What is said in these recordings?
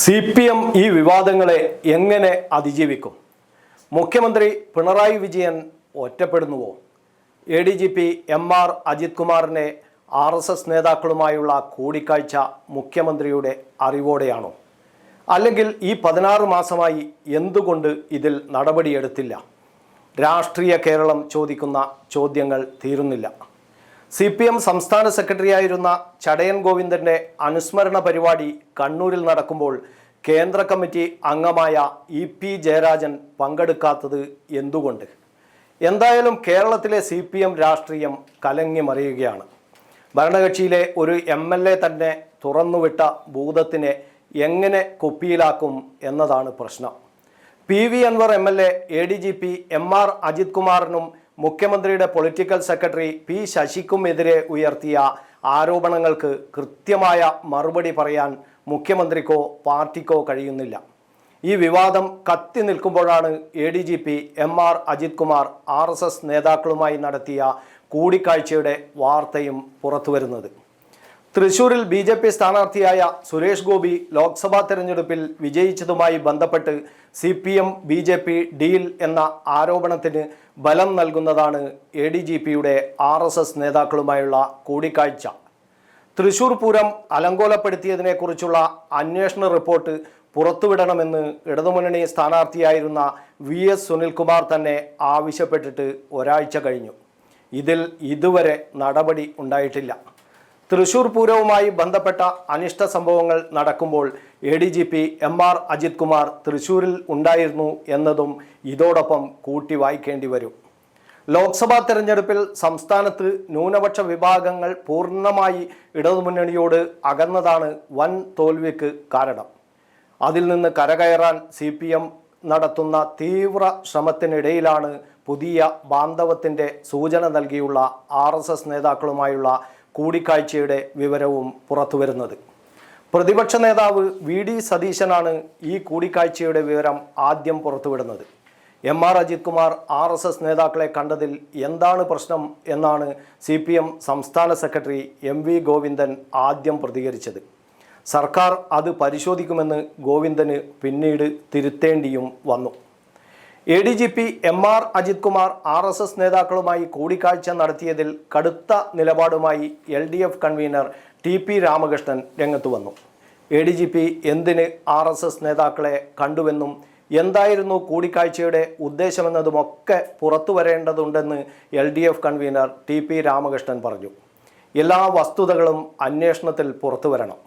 C P M ഈ വിവാദങ്ങളെ എങ്ങനെ അതിജീവിക്കും? മുഖ്യമന്ത്രി Pinarayi Vijayan ഒറ്റപ്പെടുന്നുവോ? A D G P M R Ajith കുമാറിനെ ആർ എസ് എസ് നേതാക്കളുമായുള്ള കൂടിക്കാഴ്ച മുഖ്യമന്ത്രിയുടെ അറിവോടെയാണോ? അല്ലെങ്കിൽ ഈ പതിനാറ് മാസമായി എന്തുകൊണ്ട് ഇതിൽ നടപടിയെടുത്തില്ല? രാഷ്ട്രീയ കേരളം ചോദിക്കുന്ന ചോദ്യങ്ങൾ തീരുന്നില്ല. സി പി എം സംസ്ഥാന സെക്രട്ടറിയായിരുന്ന ചടയൻ ഗോവിന്ദന്റെ അനുസ്മരണ പരിപാടി കണ്ണൂരിൽ നടക്കുമ്പോൾ കേന്ദ്ര കമ്മിറ്റി അംഗമായ ഇ പി ജയരാജൻ പങ്കെടുക്കാത്തത് എന്തുകൊണ്ട്? എന്തായാലും കേരളത്തിലെ സി പി എം രാഷ്ട്രീയം കലങ്ങി മറിയുകയാണ്. ഭരണകക്ഷിയിലെ ഒരു എം എൽ എ തന്നെ തുറന്നുവിട്ട ഭൂതത്തിനെ എങ്ങനെ കുപ്പിയിലാക്കും എന്നതാണ് പ്രശ്നം. P V Anvar M L A A D G P M R Ajith കുമാറിനും മുഖ്യമന്ത്രിയുടെ പൊളിറ്റിക്കൽ സെക്രട്ടറി പി ശശിക്കുമെതിരെ ഉയർത്തിയ ആരോപണങ്ങൾക്ക് കൃത്യമായ മറുപടി പറയാൻ മുഖ്യമന്ത്രിക്കോ പാർട്ടിക്കോ കഴിയുന്നില്ല. ഈ വിവാദം കത്തി നിൽക്കുമ്പോഴാണ് A D G P M R Ajith Kumar R S S നേതാക്കളുമായി നടത്തിയ കൂടിക്കാഴ്ചയുടെ വാർത്തയും പുറത്തുവരുന്നത്. തൃശൂരിൽ ബി ജെ പി സ്ഥാനാർത്ഥിയായ സുരേഷ് ഗോപി ലോക്സഭാ തെരഞ്ഞെടുപ്പിൽ വിജയിച്ചതുമായി ബന്ധപ്പെട്ട് C P M B J P deal എന്ന ആരോപണത്തിന് ബലം നൽകുന്നതാണ് എ ഡി ജി പിയുടെ ആർ എസ് എസ് നേതാക്കളുമായുള്ള കൂടിക്കാഴ്ച. തൃശൂർ പൂരം അലങ്കോലപ്പെടുത്തിയതിനെക്കുറിച്ചുള്ള അന്വേഷണ റിപ്പോർട്ട് പുറത്തുവിടണമെന്ന് ഇടതുമുന്നണി സ്ഥാനാർത്ഥിയായിരുന്ന വി എസ് സുനിൽകുമാർ തന്നെ ആവശ്യപ്പെട്ടിട്ട് ഒരാഴ്ച കഴിഞ്ഞു. ഇതിൽ ഇതുവരെ നടപടി ഉണ്ടായിട്ടില്ല. തൃശൂർ പൂരവുമായി ബന്ധപ്പെട്ട അനിഷ്ട സംഭവങ്ങൾ നടക്കുമ്പോൾ A D G P M R Ajith Kumar തൃശൂരിൽ ഉണ്ടായിരുന്നു എന്നതും ഇതോടൊപ്പം കൂട്ടി വായിക്കേണ്ടി വരും. ലോക്സഭാ തെരഞ്ഞെടുപ്പിൽ സംസ്ഥാനത്ത് ന്യൂനപക്ഷ വിഭാഗങ്ങൾ പൂർണമായി ഇടതുമുന്നണിയോട് അകന്നതാണ് വൻ തോൽവിക്ക് കാരണം. അതിൽ നിന്ന് കരകയറാൻ സി പി എം നടത്തുന്ന തീവ്ര ശ്രമത്തിനിടയിലാണ് പുതിയ ബാന്ധവത്തിന്റെ സൂചന നൽകിയുള്ള ആർ എസ് എസ് നേതാക്കളുമായുള്ള കൂടിക്കാഴ്ചയുടെ വിവരവും പുറത്തുവരുന്നത്. പ്രതിപക്ഷ നേതാവ് വി ഡി സതീശനാണ് ഈ കൂടിക്കാഴ്ചയുടെ വിവരം ആദ്യം പുറത്തുവിടുന്നത്. M R Ajith Kumar R S S നേതാക്കളെ കണ്ടതിൽ എന്താണ് പ്രശ്നം എന്നാണ് സി പി എം സംസ്ഥാന സെക്രട്ടറി എം വി ഗോവിന്ദൻ ആദ്യം പ്രതികരിച്ചത്. സർക്കാർ അത് പരിശോധിക്കുമെന്ന് ഗോവിന്ദന് പിന്നീട് തിരുത്തേണ്ടിയും വന്നു. A D G P M R Ajith Kumar R S S നേതാക്കളുമായി കൂടിക്കാഴ്ച നടത്തിയതിൽ കടുത്ത നിലപാടുമായി L D F convener T P Ramakrishnan രംഗത്ത് വന്നു. എ ഡി ജി പി എന്തിന് ആർ എസ് എസ് നേതാക്കളെ കണ്ടുവെന്നും എന്തായിരുന്നു കൂടിക്കാഴ്ചയുടെ ഉദ്ദേശമെന്നതുമൊക്കെ പുറത്തു വരേണ്ടതുണ്ടെന്ന് L D F convener T P Ramakrishnan പറഞ്ഞു. എല്ലാ വസ്തുതകളും അന്വേഷണത്തിൽ പുറത്തു വരണം.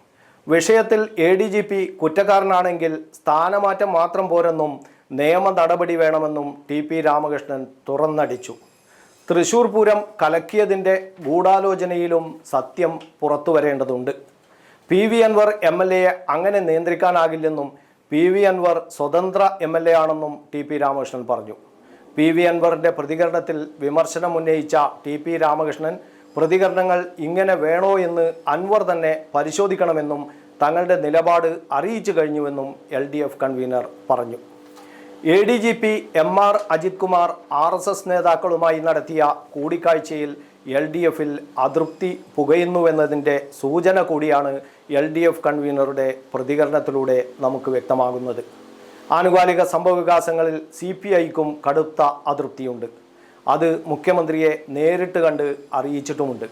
വിഷയത്തിൽ എ ഡി ജി പി കുറ്റക്കാരനാണെങ്കിൽ സ്ഥാനമാറ്റം മാത്രം പോരെന്നും നിയമ നടപടി വേണമെന്നും ടി പി രാമകൃഷ്ണൻ തുറന്നടിച്ചു. തൃശൂർ പൂരം കലക്കിയതിന്റെ ഗൂഢാലോചനയിലും സത്യം പുറത്തു വരേണ്ടതുണ്ട്. P V Anvar M L എയെ അങ്ങനെ നിയന്ത്രിക്കാനാകില്ലെന്നും പി വി അൻവർ സ്വതന്ത്ര എം എൽ എ ആണെന്നും ടി പി രാമകൃഷ്ണൻ പറഞ്ഞു. പി വി അൻവറിന്റെ പ്രതികരണത്തിൽ വിമർശനം ഉന്നയിച്ച ടി പി രാമകൃഷ്ണൻ പ്രതികരണങ്ങൾ ഇങ്ങനെ വേണോ എന്ന് അൻവർ തന്നെ പരിശോധിക്കണമെന്നും തങ്ങളുടെ നിലപാട് അറിയിച്ചു കഴിഞ്ഞുവെന്നും എൽ ഡി എഫ് കൺവീനർ പറഞ്ഞു. A D G P M R Ajith Kumar R S S നേതാക്കളുമായി നടത്തിയ കൂടിക്കാഴ്ചയിൽ എൽ ഡി എഫിൽ അതൃപ്തി പുകയുന്നുവെന്നതിന്റെ സൂചന കൂടിയാണ് എൽ ഡി എഫ് കൺവീനറുടെ പ്രതികരണത്തിലൂടെ നമുക്ക് വ്യക്തമാകുന്നത്. ആനുകാലിക സംഭവവികാസങ്ങളിൽ സി പി ഐക്കും കടുത്ത അതൃപ്തിയുണ്ട്. അത് മുഖ്യമന്ത്രിയെ നേരിട്ട് കണ്ട് അറിയിച്ചിട്ടുമുണ്ട്.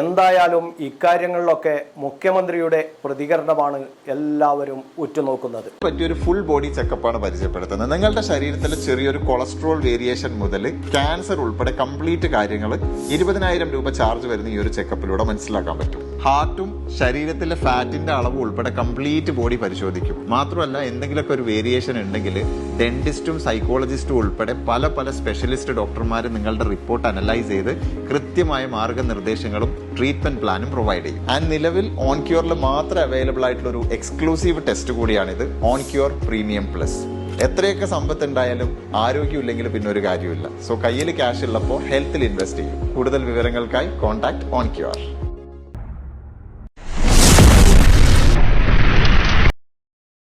എന്തായാലും ഇക്കാര്യങ്ങളിലൊക്കെ മുഖ്യമന്ത്രിയുടെ പ്രതികരണമാണ് എല്ലാവരും ഉറ്റുനോക്കുന്നത്. പറ്റിയൊരു ഫുൾ ബോഡി ചെക്കപ്പാണ് പരിചയപ്പെടുത്തുന്നത്. നിങ്ങളുടെ ശരീരത്തിലെ ചെറിയൊരു കൊളസ്ട്രോൾ വേരിയേഷൻ മുതൽ ക്യാൻസർ ഉൾപ്പെടെ കംപ്ലീറ്റ് കാര്യങ്ങൾ ഇരുപതിനായിരം രൂപ ചാർജ് വരുന്ന ഈ ഒരു ചെക്കപ്പിലൂടെ മനസ്സിലാക്കാൻ പറ്റും. ഹാർട്ടും ശരീരത്തിലെ ഫാറ്റിന്റെ അളവ് ഉൾപ്പെടെ കംപ്ലീറ്റ് ബോഡി പരിശോധിക്കും. മാത്രമല്ല എന്തെങ്കിലുമൊക്കെ ഒരു വേരിയേഷൻ ഉണ്ടെങ്കിൽ ഡെന്റിസ്റ്റും സൈക്കോളജിസ്റ്റും ഉൾപ്പെടെ പല പല സ്പെഷ്യലിസ്റ്റ് ഡോക്ടർമാർ നിങ്ങളുടെ റിപ്പോർട്ട് അനലൈസ് ചെയ്ത് കൃത്യമായ മാർഗനിർദ്ദേശങ്ങളും ട്രീറ്റ്മെന്റ് പ്ലാനും പ്രൊവൈഡ് ചെയ്യും. ആൻഡ് നിലവിൽ ഓൺ ക്യൂറിൽ മാത്രം അവൈലബിൾ ആയിട്ടുള്ള ഒരു എക്സ്ക്ലൂസീവ് ടെസ്റ്റ് കൂടിയാണിത് ഓൺ ക്യൂർ പ്രീമിയം പ്ലസ്. എത്രയൊക്കെ സമ്പത്ത് ഉണ്ടായാലും ആരോഗ്യം ഇല്ലെങ്കിൽ പിന്നെ ഒരു കാര്യമില്ല സോ കയ്യിൽ ക്യാഷ് ഉള്ളപ്പോൾ ഹെൽത്തിൽ ഇൻവെസ്റ്റ് ചെയ്യും. കൂടുതൽ വിവരങ്ങൾക്കായി കോൺടാക്ട് ഓൺ ക്യൂർ